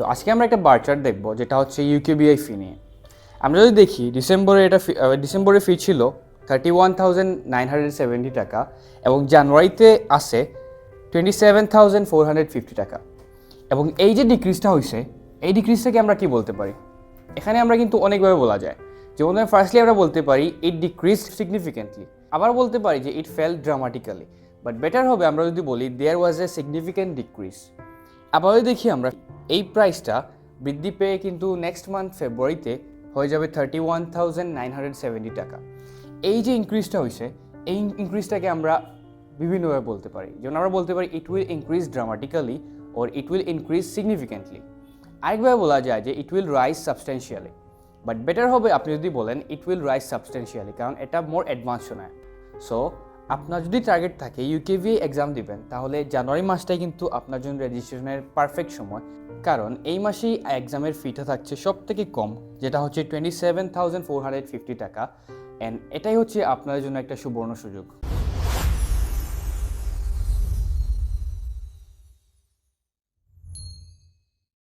So আজকে আমরা একটা বার চার্ট দেখব, যেটা হচ্ছে ইউকেবিআই ফি নিয়ে। আমরা যদি দেখি, ডিসেম্বরে এটা ডিসেম্বরে ফি ছিল thirty one thousand nine hundred seventy টাকা এবং জানুয়ারিতে আসে twenty seven thousand four hundred fifty টাকা। এবং এই যে ডিক্রিজটা হয়েছে, এই ডিক্রিজটাকে আমরা কি বলতে পারি? এখানে আমরা কিন্তু অনেকভাবে বলা যায়। যেমন ফার্স্টলি আমরা বলতে পারি ইট ডিক্রিজ সিগনিফিকেন্টলি আবার বলতে পারি যে it fell dramatically but better হবে আমরা যদি বলি দেয়ার ওয়াজ এ সিগনিফিক্যান্ট ডিক্রিজ আবার যদি দেখি আমরা, এই প্রাইসটা বৃদ্ধি পেয়ে কিন্তু নেক্সট মান্থ ফেব্রুয়ারিতে হয়ে যাবে thirty one thousand nine hundred seventy টাকা। এই যে ইনক্রিজটা হয়েছে, এই ইনক্রিজটাকে আমরা বিভিন্নভাবে বলতে পারি। যেমন আমরা বলতে পারি it will increase dramatically or it will increase significantly আরেকভাবে বলা যায় যে it will rise substantially but better হবে, আপনি যদি বলেন ইট উইল রাইজ সাবস্টেন্সিয়ালি কারণ এটা মোর অ্যাডভান্স শোনায়। সো আপনার যদি টার্গেট থাকে ইউকেভি এক্সাম দিবেন, তাহলে জানুয়ারি মাসটাই কিন্তু আপনার জন্য রেজিস্ট্রেশনের পারফেক্ট সময়। কারণ এই মাসেই এক্সামের ফিটা থাকছে সব থেকে কম, যেটা হচ্ছে twenty seven thousand four hundred fifty টাকা। অ্যান্ড এটাই হচ্ছে আপনার জন্য একটা সুবর্ণ সুযোগ।